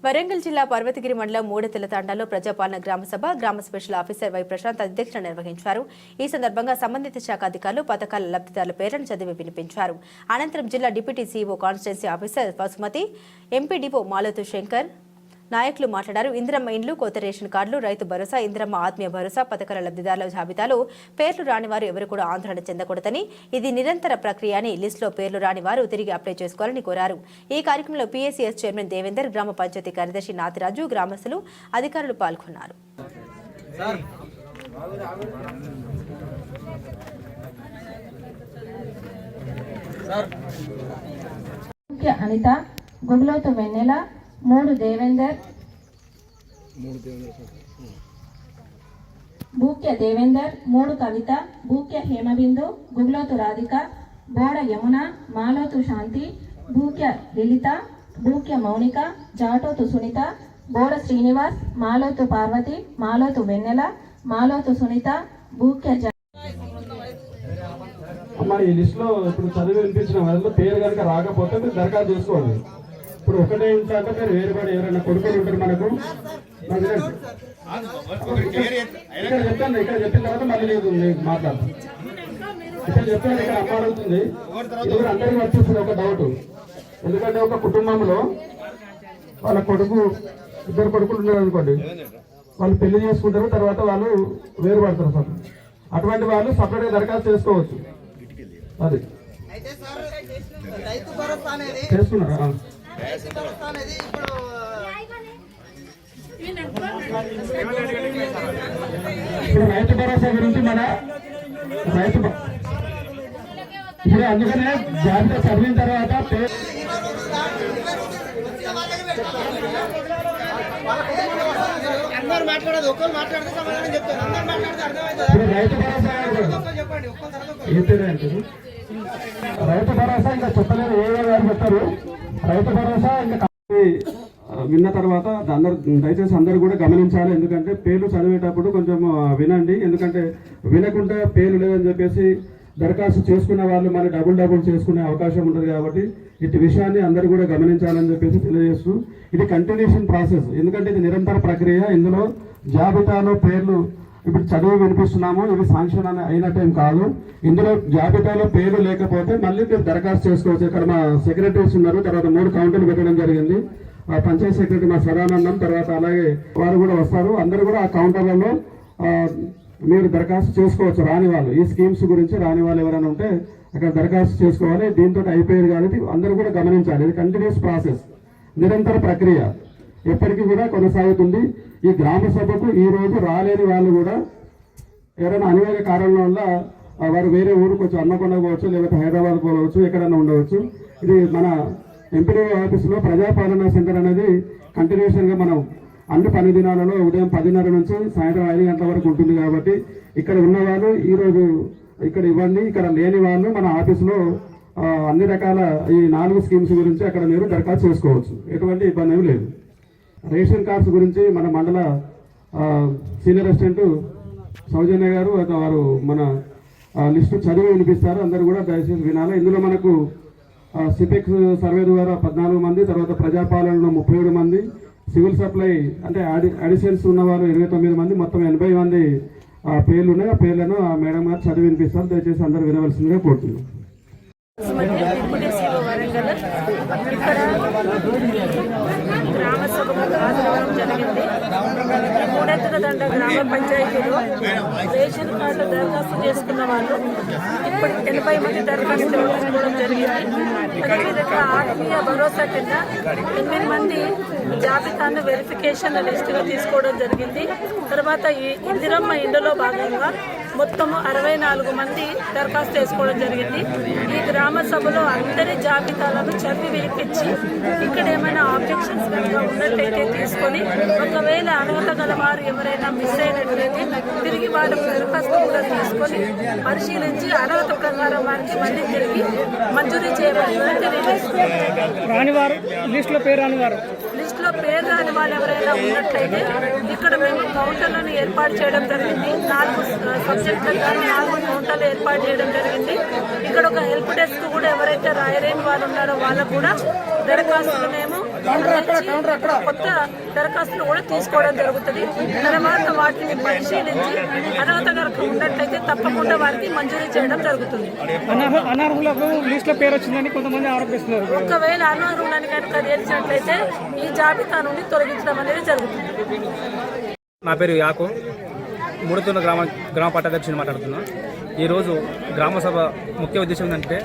వరంగల్ జిల్లా పర్వతగిరి మండలం మూడెత్తల తాండాలో ప్రజాపాలన గ్రామ సభ గ్రామ స్పెషల్ ఆఫీసర్ వై ప్రశాంత్ అధ్యక్షత నిర్వహించారు. ఈ సందర్భంగా సంబంధిత శాఖ అధికారులు పథకాల లబ్ధిదారుల పేర్లను చదివి వినిపించారు. అనంతరం జిల్లా deputy CEO constituency officer basmati MPDO Malathu Shankar నాయకులు మాట్లాడారు. ఇందిరమ్మ ఇండ్లు కొత్త రేషన్ కార్డులు రైతు భరోసా ఇందిరమ్మ ఆత్మీయ భరోసా పథకాల లబ్ధిదారుల జాబితాలో పేర్లు రాని వారు ఎవరు కూడా ఆందోళన చెందకూడదని ఇది నిరంతర ప్రక్రియ అని లిస్టులో పేర్లు రాని వారు తిరిగి అప్లై చేసుకోవాలని కోరారు. ఈ కార్యక్రమంలో పీఏసీఎస్ చైర్మన్ దేవేందర్ గ్రామ పంచాయతీ కార్యదర్శి నాతిరాజు గ్రామస్తులు అధికారులు పాల్గొన్నారు. అనిత గుగ్లోతు వెన్నెల మూడు దేవేందర్. భూక్య దేవేందర్ మూడు కవిత భూక్య హేమబిందు గుగ్లోతు రాధిక బోడ యమున మాలోతు శాంతి భూక్య లలిత భూక్య మౌనిక జాటోతు సునీత బోడ శ్రీనివాస్ మాలోతు పార్వతి మాలోతు వెన్నెల మాలోతు సునీత భూక్య జ అమ్మ ఈ లిస్ట్లో ఇప్పుడు చదివి వినిపించిన పేరు కనుక రాకపోతే మీరు దరఖాస్తు చేసుకోండి ఇప్పుడు ఒకటే అంటే మీరు వేరుపడి ఎవరైనా కొడుకులు ఉంటారు మనకు. ఇక్కడ చెప్తాను ఇక్కడ చెప్పిన తర్వాత మళ్ళీ లేదు నేను మాట్లాడతాను. ఇక్కడ చెప్తాను ఇక్కడ అమ్మ అడుగుతుంది ఇది కూడా అందరికీ వచ్చేస్తుంది ఒక డౌట్ ఎందుకంటే ఒక కుటుంబంలో వాళ్ళ కొడుకు ఇద్దరు కొడుకులు ఉన్నారు అనుకోండి. వాళ్ళు పెళ్ళి చేసుకుంటారు తర్వాత వాళ్ళు వేరుపడతారు అసలు. అటువంటి వాళ్ళు సపరేట్గా దరఖాస్తు చేసుకోవచ్చు. అది. సార్ చేసుకున్నారా భరోసా అనేది ఇప్పుడు ఇప్పుడు రైతు భరోసా గురించి మన రైతు ఇప్పుడు అందుకనే జాబితా చదివిన తర్వాత అందరు మాట్లాడదు ఒక్కరు మాట్లాడితే సమాధానం చెప్తారు. అందరు మాట్లాడితే అర్థమవుతుంది ఇప్పుడు రైతు భరోసా చెప్పండి ఒక్కరు రైతు భరోసా ఇంకా చెప్పలేరు ఏ గారు చెప్తారు రైతు భరోసా ఇంకా విన్న తర్వాత అందరు దయచేసి అందరు కూడా గమనించాలి. ఎందుకంటే పేర్లు చదివేటప్పుడు కొంచెం వినండి. ఎందుకంటే వినకుండా పేర్లు లేదని చెప్పేసి దరఖాస్తు చేసుకున్న వాళ్ళు మళ్ళీ డబుల్ డబుల్ చేసుకునే అవకాశం ఉంటుంది కాబట్టి ఇటు విషయాన్ని అందరూ కూడా గమనించాలని చెప్పేసి తెలియజేస్తూ ఇది కంటిన్యూషన్ ప్రాసెస్ ఎందుకంటే ఇది నిరంతర ప్రక్రియ. ఇందులో జాబితాలో పేర్లు ఇప్పుడు చదువు వినిపిస్తున్నాము ఇది శాంక్షన్ అయిన టైం కాదు. ఇందులో జాబితాలో పేరు లేకపోతే మళ్ళీ మీరు దరఖాస్తు చేసుకోవచ్చు. ఇక్కడ మా సెక్రటరీస్ ఉన్నారు తర్వాత మూడు కౌంటర్లు పెట్టడం జరిగింది. ఆ పంచాయత్ సెక్రటరీ మా సదానందం తర్వాత అలాగే వారు కూడా వస్తారు. అందరూ కూడా ఆ కౌంటర్లలో మీరు దరఖాస్తు చేసుకోవచ్చు. రాని వాళ్ళు ఈ స్కీమ్స్ గురించి రాని వాళ్ళు ఎవరైనా ఉంటే అక్కడ దరఖాస్తు చేసుకోవాలి. దీంతో అయిపోయేది కాబట్టి అందరూ కూడా గమనించాలి. ఇది కంటిన్యూస్ ప్రాసెస్ నిరంతర ప్రక్రియ. ఎప్పటికీ కూడా కొనసాగుతుంది. ఈ గ్రామ సభకు ఈ రోజు రాలేని వాళ్ళు కూడా ఎవరైనా అనివార్య కారణం వల్ల వారు వేరే ఊరు కొంచెం అన్నకొండ పోవచ్చు లేకపోతే హైదరాబాద్ పోవచ్చు ఎక్కడైనా ఉండవచ్చు. ఇది మన ఎంపీ ఆఫీస్లో ప్రజాపాలనా సెంటర్ అనేది కంటిన్యూషన్గా మనం అన్ని పని దినాలలో ఉదయం పదిన్నర నుంచి సాయంత్రం ఐదు గంటల వరకు ఉంటుంది కాబట్టి ఇక్కడ ఉన్నవాళ్ళు ఈరోజు ఇక్కడ ఇవ్వండి ఇక్కడ లేని వాళ్ళు మన ఆఫీసులో అన్ని రకాల ఈ నాలుగు స్కీమ్స్ గురించి అక్కడ మీరు దరఖాస్తు చేసుకోవచ్చు. ఎటువంటి ఇబ్బంది ఏమీ లేదు. రేషన్ కార్డ్స్ గురించి మన మండల సీనియర్ అసిస్టెంట్ సౌజన్య గారు అయితే వారు మన లిస్టు చదివి వినిపిస్తారు. అందరూ కూడా దయచేసి వినాలి. ఇందులో మనకు ఆ, సిపెక్స్ సర్వే ద్వారా పద్నాలుగు మంది తర్వాత ప్రజాపాలనలో ముప్పై ఏడు మంది సివిల్ సప్లై అంటే అడి అడిషన్స్ ఉన్నవారు ఇరవై తొమ్మిది మంది మొత్తం ఎనభై మంది ఆ, పేర్లు ఉన్నాయి. ఆ పేర్లను ఆ మేడం గారు చదివి వినిపిస్తారు. దయచేసి అందరూ వినవలసిందిగా కోరుతున్నాం. వరంగల్. ఇక్కడ గ్రామ సభకు హాజరవడం జరిగింది. మూడెత్తుల దండ గ్రామ పంచాయతీలో రేషన్ కార్డు దరఖాస్తు చేసుకున్న వాళ్ళు ఇప్పుడు ఎనభై మంది దరఖాస్తు చేసుకోవడం జరిగింది. అదేవిధంగా ఆత్మీయ భరోసా కింద ఎనిమిది మంది జాబితాను వెరిఫికేషన్ లిస్టుగా తీసుకోవడం జరిగింది. తర్వాత ఈ ఇందిరమ్మ ఇండలో భాగంగా మొత్తము అరవై నాలుగు మంది దరఖాస్తు చేసుకోవడం జరిగింది. ఈ గ్రామ సభలో అందరి జాబితాలను చదివి వినిపించి ఇక్కడ ఏమైనా ఆబ్జెక్షన్స్ కనుక తీసుకొని ఒకవేళ అర్హత గల వారు ఎవరైనా మిస్ అయినట్లయితే తిరిగి వారి దరఖాస్తు కూడా తీసుకొని పరిశీలించి అర్హత ప్రకారం వారికి మళ్ళీ తిరిగి మంజూరీ చేయబడుతుందని తెలియజేస్తున్నారు రానివారు లిస్టులో పేరు రానివారు. లో పేరు రాని వాళ్ళు ఎవరైనా ఉన్నట్లయితే ఇక్కడ మేము కౌంటర్లను ఏర్పాటు చేయడం జరిగింది. నాలుగు సబ్జెక్టులకు కానీ నాలుగు కౌంటర్లు ఏర్పాటు చేయడం జరిగింది. ఇక్కడ ఒక హెల్ప్ డెస్క్ కూడా ఎవరైతే రాయలేని వాళ్ళు ఉన్నారో వాళ్ళకు కూడా దరఖాస్తులు మేము కొత్త దరఖాస్తులు కూడా తీసుకోవడం జరుగుతుంది. తర్వాత వాటిని పరిశీలించి అర్హత కనుక ఉన్నట్లయితే తప్పకుండా వారికి మంజూరీ చేయడం జరుగుతుంది. అనర్హ అనర్హులకు లిస్ట్లో పేరు వచ్చిందని కొంతమంది ఆరోపిస్తున్నారు. ఒకవేళ అనర్హులని కనుక తేల్చినట్లయితే ఈ జాబితా నుండి తొలగించడం అనేది జరుగుతుంది. నా పేరు యాకు. ముడుతున్న గ్రామ గ్రామ పట్టాధ్యక్షుని మాట్లాడుతున్నా. ఈరోజు గ్రామ సభ ముఖ్య ఉద్దేశం ఏంటంటే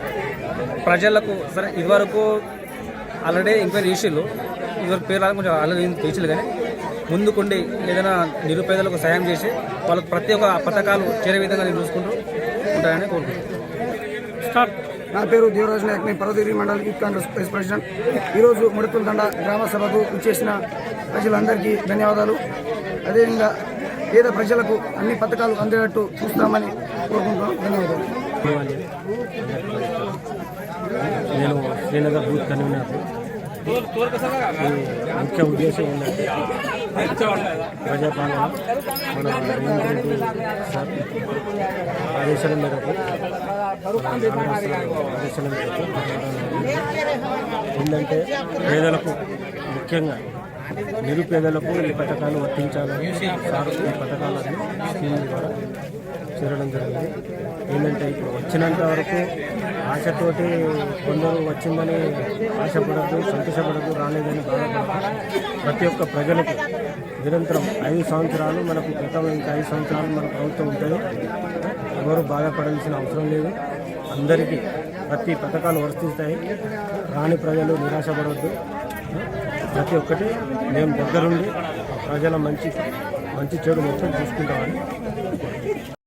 ప్రజలకు సరే ఇదివరకు ఆల్రెడీ ఎంక్వైరీ చేసిళ్ళు ఇదివరకు పేరు కొంచెం ఆల్రెడీ చేసిళ్ళు కానీ ముందుకుండి ఏదైనా నిరుపేదలకు సహాయం చేసి వాళ్ళకు ప్రతి ఒక్క పథకాలు చేరే విధంగా నేను చూసుకుంటూ ఉంటాయని కోరుకుంటున్నాను. స్టార్ట్. నా పేరు దేవరాజు నాయక్ నేను Parvathagiri mandal youth Congress vice president. ఈరోజు ముడతుల దండ గ్రామ సభకు ఇచ్చేసిన ప్రజలందరికీ ధన్యవాదాలు. అదేవిధంగా పేద ప్రజలకు అన్ని పథకాలు అందేటట్టు చూస్తామని కోరుకుంటున్నాం ధన్యవాదాలు. నేను శ్రీనగర్ బూత్ కన్వీనర్. ముఖ్య ఉద్దేశం ఏంటంటే ప్రజాపాలన మన రేవంత్ సార్ ఆదేశాల మేరకు ఆదేశాల మేరకు ఏంటంటే పేదలకు ముఖ్యంగా నిరుపేదలకు ఈ పథకాలు వర్తించాలని సార్ ఈ పథకాలను స్కీమ్ ద్వారా చేరడం జరిగింది. ఏంటంటే ఇప్పుడు వచ్చినంత వరకు ఆశతోటి కొందరు వచ్చిందని ఆశపడద్దు సంతోషపడద్దు రాలేదని బాధపడదు ప్రతి ఒక్క ప్రజలకు నిరంతరం ఐదు సంవత్సరాలు మనకు క్రితం ఇంకా ఐదు సంవత్సరాలు మన ప్రభుత్వం ఉంటుంది. ఎవరు బాధపడాల్సిన అవసరం లేదు. అందరికీ ప్రతి పథకాలు వర్తిస్తాయి. రాని ప్రజలు నిరాశపడవద్దు ప్రతి ఒక్కటి మేము దగ్గరుండి ప్రజల మంచి మంచి చెడు మొత్తం చూసుకుంటామని